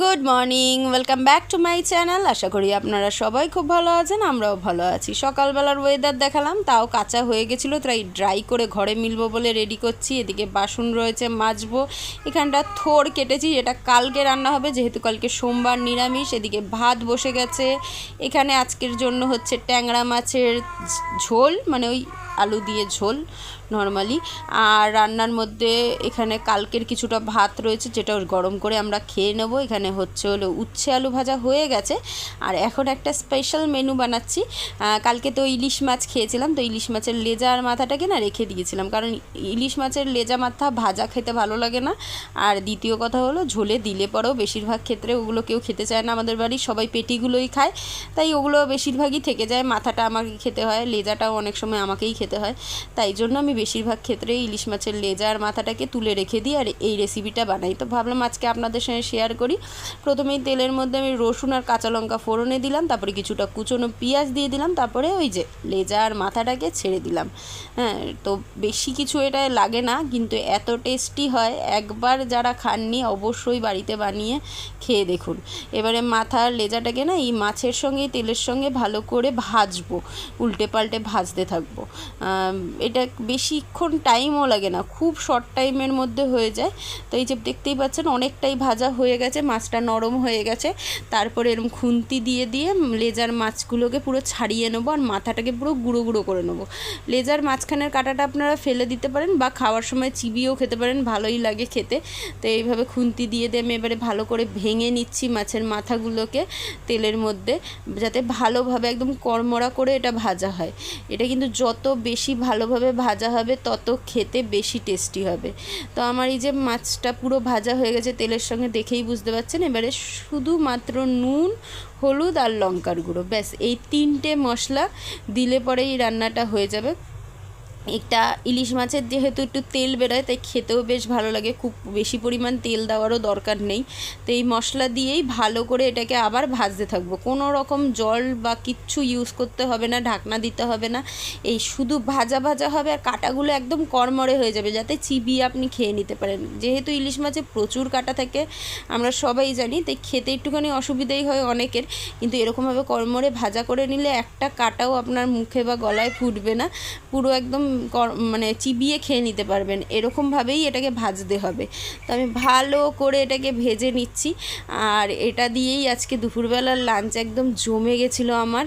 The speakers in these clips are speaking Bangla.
Good morning welcome back to my channel আশা করি আপনারা সবাই খুব ভালো আছেন, আমরাও ভালো আছি। সকালবেলার ওয়েদার দেখালাম, তাও কাঁচা হয়ে গেছিল, তাই ড্রাই করে ঘরে মিলবো বলে রেডি করছি। এদিকে বাসন রয়েছে মাজবো, এখানটা থোর কেটেছি, এটা কালকে রান্না হবে, যেহেতু কালকে সোমবার নিরামিষ, এদিকে ভাত বসে গেছে। এখানে আজকের জন্য হচ্ছে ট্যাংরা মাছের ঝোল মানে ওই আলু দিয়ে ঝোল। নর্মালি আর রান্নার মধ্যে এখানে কালকের কিছুটা ভাত রয়েছে, যেটা গরম করে আমরা খেয়ে নেব। এখানে হচ্ছে হলো উচ্ছে আলু ভাজা হয়ে গেছে। আর এখন একটা স্পেশাল মেনু বানাচ্ছি। কালকে তো ইলিশ মাছ খেয়েছিলাম, তো ইলিশ মাছের লেজা আর মাথাটাকে না রেখে দিয়েছিলাম। কারণ ইলিশ মাছের লেজা মাথা ভাজা খেতে ভালো লাগে না। আর দ্বিতীয় কথা হলো, ঝোলে দিলে পরেও বেশিরভাগ ক্ষেত্রে ওগুলো কেউ খেতে চায় না আমাদের বাড়ির সবাই পেটিগুলোই খায়। তাই ওগুলো বেশিরভাগই থেকে যায়, মাথাটা আমাকে খেতে হয়, লেজাটাও অনেক সময় আমাকেই খেতে হয়। তাই জন্য আমি বেশিরভাগ ক্ষেত্রে ইলিশ মাছের লেজা আর মাথাটাকে তুলে রেখে দিই আর এই রেসিপিটা বানাই। তো ভাবলাম আজকে আপনাদের সঙ্গে শেয়ার করি। প্রথমেই তেলের মধ্যে আমি রসুন আর কাঁচা লঙ্কা ফোড়নে দিলাম, তারপরে কিছুটা কুচনো পেঁয়াজ দিয়ে দিলাম, তারপরে ওই যে লেজা আর মাথাটাকে ছেড়ে দিলাম। হ্যাঁ তো বেশি কিছু এটা লাগে না, কিন্তু এত টেস্টি হয়, একবার যারা খাননি অবশ্যই বাড়িতে বানিয়ে খেয়ে দেখুন। এবারে মাথার লেজাটাকে না এই মাছের সঙ্গে, তেলের সঙ্গে ভালো করে ভাজবো, উল্টে পাল্টে ভাজতে থাকব। এটা এটা বেশিক্ষণ টাইমও লাগে না, খুব শর্ট টাইমের মধ্যে হয়ে যায়। তো এই যে দেখতেই পাচ্ছেন, অনেকটাই ভাজা হয়ে গেছে, মাছটা নরম হয়ে গেছে। তারপরে এরকম খুন্তি দিয়ে দিয়ে লেজার মাছগুলোকে পুরো ছাড়িয়ে নেব আর মাথাটাকে পুরো গুঁড়ো গুঁড়ো করে নেব। লেজার মাঝখানের কাঁটাটা আপনারা ফেলে দিতে পারেন বা খাওয়ার সময় চিবিয়েও খেতে পারেন, ভালোই লাগে খেতে। তো এইভাবে খুন্তি দিয়ে দিয়ে আমি এবারে ভালো করে ভেঙে নিচ্ছি মাছের মাথাগুলোকে তেলের মধ্যে, যাতে ভালোভাবে একদম কড়মড়া করে এটা ভাজা হয়। এটা কিন্তু যত বেশি ভালোভাবে ভাজা হবে, তত খেতে বেশি টেস্টি হবে। তো আমার এই যে মাছটা পুরো ভাজা হয়ে গেছে তেলের সঙ্গে দেখেই বুঝতে পারছেন। এবারে শুধুমাত্র নুন, হলুদ আর লঙ্কার গুঁড়ো। ব্যাস, এই তিনটে মশলা দিলে পরেই রান্নাটা হয়ে যাবে। একটা ইলিশ মাছের যেহেতু একটু তেল বেরোয়, তাই খেতেও বেশ ভালো লাগে। খুব বেশি পরিমাণ তেল দেওয়ারও দরকার নেই। তো এই মশলা দিয়েই ভালো করে এটাকে আবার ভাজতে থাকব। কোনো রকম জল বা কিচ্ছু ইউজ করতে হবে না, ঢাকনা দিতে হবে না। এই শুধু ভাজা ভাজা হবে আর কাটাগুলো একদম কড়মড়ে হয়ে যাবে, যাতে চিবিয়ে আপনি খেয়ে নিতে পারেন। যেহেতু ইলিশ মাছে প্রচুর কাটা থাকে, আমরা সবাই জানি, তাই খেতে একটুখানি অসুবিধাই হয় অনেকের। কিন্তু এরকমভাবে কড়মড়ে ভাজা করে নিলে একটা কাটাও আপনার মুখে বা গলায় ফুটবে না। পুরো একদম মানে চিবিয়ে খেয়ে নিতে পারবেন। এরকমভাবেই এটাকে ভাজতে হবে। তো আমি ভালো করে এটাকে ভেজে নিচ্ছি। আর এটা দিয়েই আজকে দুপুরবেলার লাঞ্চ একদম জমে গেছিল আমার।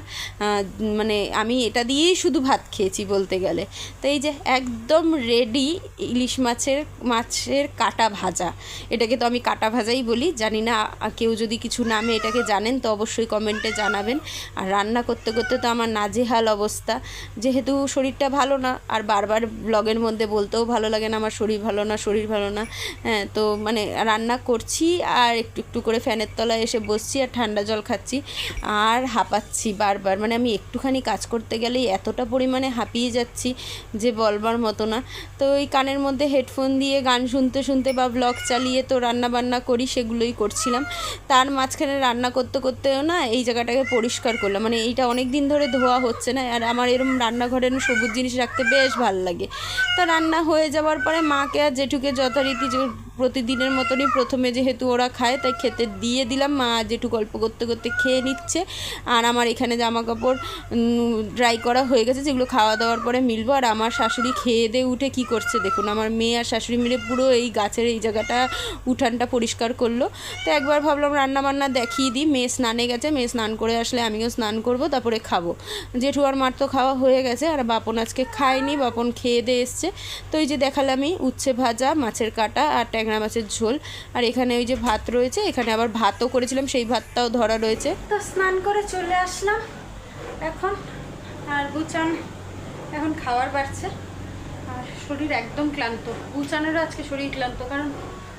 মানে আমি এটা দিয়েই শুধু ভাত খেয়েছি বলতে গেলে। তো এই যে একদম রেডি ইলিশ মাছের মাছের কাটা ভাজা। এটাকে তো আমি কাটা ভাজাই বলি। জানি না, কেউ যদি কিছু নামে এটাকে জানেন তো অবশ্যই কমেন্টে জানাবেন। আর রান্না করতে করতে তো আমার নাজেহাল অবস্থা। যেহেতু শরীরটা ভালো না, আর বারবার ব্লগের মধ্যে বলতেও ভালো লাগে না, আমার শরীর ভালো না, শরীর ভালো না। হ্যাঁ তো মানে রান্না করছি আর একটু একটু করে ফ্যানের তলায় এসে বসছি আর ঠান্ডা জল খাচ্ছি আর হাঁপাচ্ছি বারবার। মানে আমি একটুখানি কাজ করতে গেলেই এতটা পরিমাণে হাঁপিয়ে যাচ্ছি যে বলবার মতো না। তো ওই কানের মধ্যে হেডফোন দিয়ে গান শুনতে শুনতে বা ব্লগ চালিয়ে তো রান্না বান্না করি, সেগুলোই করছিলাম। তার মাঝখানে রান্না করতে করতেও না এই জায়গাটাকে পরিষ্কার করলাম। মানে এইটা অনেক দিন ধরে ধোয়া হচ্ছে না, আর আমার এরকম রান্নাঘরে সবুজ জিনিস রাখতে বেশ ভালো লাগে। তো রান্না হয়ে যাওয়ার পরে মাকে আর জেঠুকে যথারীতি প্রতিদিনের মতনই প্রথমে যেহেতু ওরা খায়, তাই খেতে দিয়ে দিলাম। মা জেঠু গল্প করতে করতে খেয়ে নিচ্ছে। আর আমার এখানে জামা কাপড় ড্রাই করা হয়ে গেছে, যেগুলো খাওয়া দাওয়ার পরে মিলবো। আর আমার শাশুড়ি খেয়ে দিয়ে উঠে কি করছে দেখুন। আমার মেয়ে আর শাশুড়ি মিলে পুরো এই গাছের এই জায়গাটা, উঠানটা পরিষ্কার করল। তো একবার ভাবলাম রান্না বান্না দেখিয়ে দিই। মেয়ে স্নানে গেছে। মেয়ে স্নান করে আসলে আমিও স্নান করব, তারপরে খাব। জেঠু আর মার তো খাওয়া হয়ে গেছে। আর বাপন আজকে খায়নি, বাপন খেয়ে দিয়ে এসছে। তো এই যে দেখালামই, উচ্ছে ভাজা, মাছের কাটা আর ট্যাংরা মাছের ঝোল। আর এখানে ওই যে ভাত রয়েছে, এখানে আবার ভাতও করেছিলাম, সেই ভাতটাও ধরা রয়েছে। তো স্নান করে চলে আসলাম। এখন আর গুচান এখন খাওয়ার বাড়ছে। আর শরীর একদম ক্লান্ত। গুচানেরও আজকে শরীর ক্লান্ত, কারণ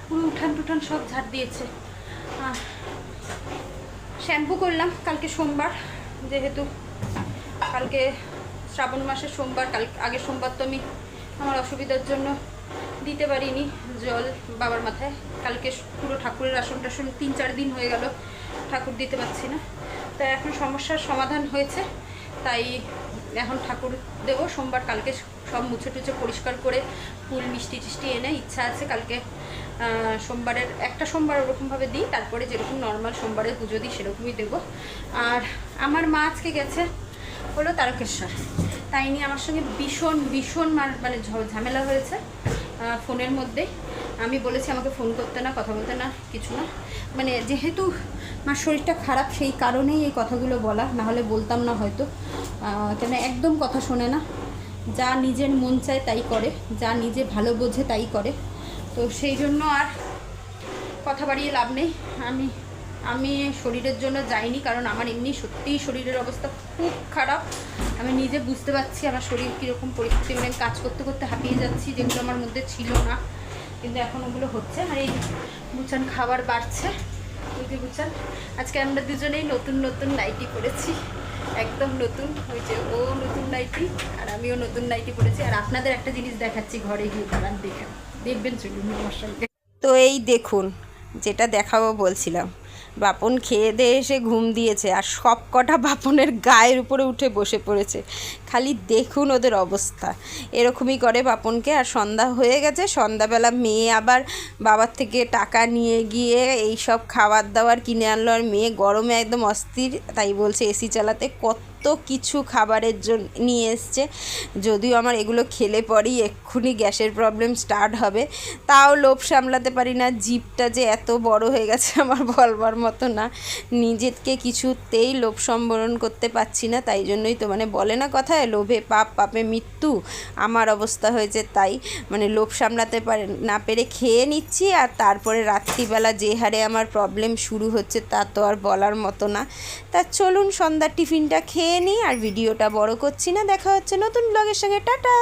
পুরো উঠান টুঠান সব ঝাড় দিয়েছে। আর শ্যাম্পু করলাম কালকে সোমবার, যেহেতু কালকে শ্রাবণ মাসের সোমবার, কাল আগের সোমবার তো আমি আমার অসুবিধার জন্য দিতে পারিনি জল বাবার মাথায়। কালকে পুরো ঠাকুরের আসন টাসন তিন চার দিন হয়ে গেল, ঠাকুর দিতে পারছি না। তো এখন সমস্যার সমাধান হয়েছে, তাই এখন ঠাকুর দেবো। সোমবার কালকে সব মুছে টুছে পরিষ্কার করে ফুল, মিষ্টি টিষ্টি এনে ইচ্ছা আছে কালকে সোমবারের, একটা সোমবার ওরকমভাবে দিই, তারপরে যেরকম নর্মাল সোমবারের পুজো দিই সেরকমই দেবো। আর আমার মা আজকে গেছে হলো তারকেশ্বর। তাই নিয়ে আমার সঙ্গে ভীষণ ভীষণ মানে ঝামেলা হয়েছে। ফোনের মধ্যে। আমি বলেছি, আমাকে ফোন করতে না, কথা বলতে না, কিছু না। মানে যেহেতু আমার শরীরটা খারাপ, সেই কারণেই এই কথাগুলো বলা। না হলে বলতাম না হয়তো। কেন একদম কথা শোনে না। যা নিজের মন চায় তাই করে, যা নিজে ভালো বোঝে তাই করে। তো সেই জন্য আর কথা বাড়িয়ে লাভ নেই। আমি আমি শরীরের জন্য যাইনি, কারণ আমার এমনি সত্যিই শরীরের অবস্থা খুব খারাপ। আমি নিজে বুঝতে পারছি আমার শরীর কীরকম পরিস্থিতি মানে কাজ করতে করতে হাঁপিয়ে যাচ্ছি, যেগুলো আমার মধ্যে ছিল না। কিন্তু এখন ওগুলো হচ্ছে, আর এই বুচান খাবার বাড়ছে। ওই যে বুচান আজকে আমরা দুজনেই নতুন নতুন নাইটি পরেছি, একদম নতুন। ওই যে ও নতুন নাইটি, আর আমিও নতুন নাইটি পরেছি। আর আপনাদের একটা জিনিস দেখাচ্ছি ঘরে গিয়ে, দাঁড়ান দেখেন। দেখবেন চলুন আমার সঙ্গে তো এই দেখুন, যেটা দেখাবো বলছিলাম। বাপন খেয়ে দেয়ে এসে ঘুম দিয়েছে আর সব কটা বাপনের গায়ের উপরে উঠে বসে পড়েছে। খালি দেখুন ওদের অবস্থা। এরকমই করে বাপনকে আর সন্ধ্যা হয়ে গেছে। সন্ধ্যাবেলা মেয়ে আবার বাবার থেকে টাকা নিয়ে গিয়ে এই সব খাবার দাবার কিনে আনলো। আর মেয়ে গরমে একদম অস্থির, তাই বলছে এসি চালাতে কত কিছু খাবারের জন্য নিয়ে এসছে। যদিও আমার এগুলো খেলে পরেই এক্ষুনি গ্যাসের প্রবলেম স্টার্ট হবে। তাও লোভ সামলাতে পারি না। জিপটা যে এত বড় হয়ে গেছে আমার বলবার মতো না। নিজেকে কিছুতেই লোভ সম্বরণ করতে পারছি না, তাই জন্যই তো মানে বলে না কথায়, লোভে পাপ, পাপে মৃত্যু। আমার অবস্থা হয়েছে তাই। মানে লোভ সামলাতে পারে, না পেরে খেয়ে নিচ্ছি আর তারপরে রাত্রিবেলা যে হারে আমার প্রবলেম শুরু হচ্ছে তা তো আর বলার মতো না। তা চলুন সন্ধ্যার টিফিনটা খেয়ে নিই আর ভিডিওটা বড় করছি না। দেখা হচ্ছে নতুন ব্লগের সঙ্গে। টাটা!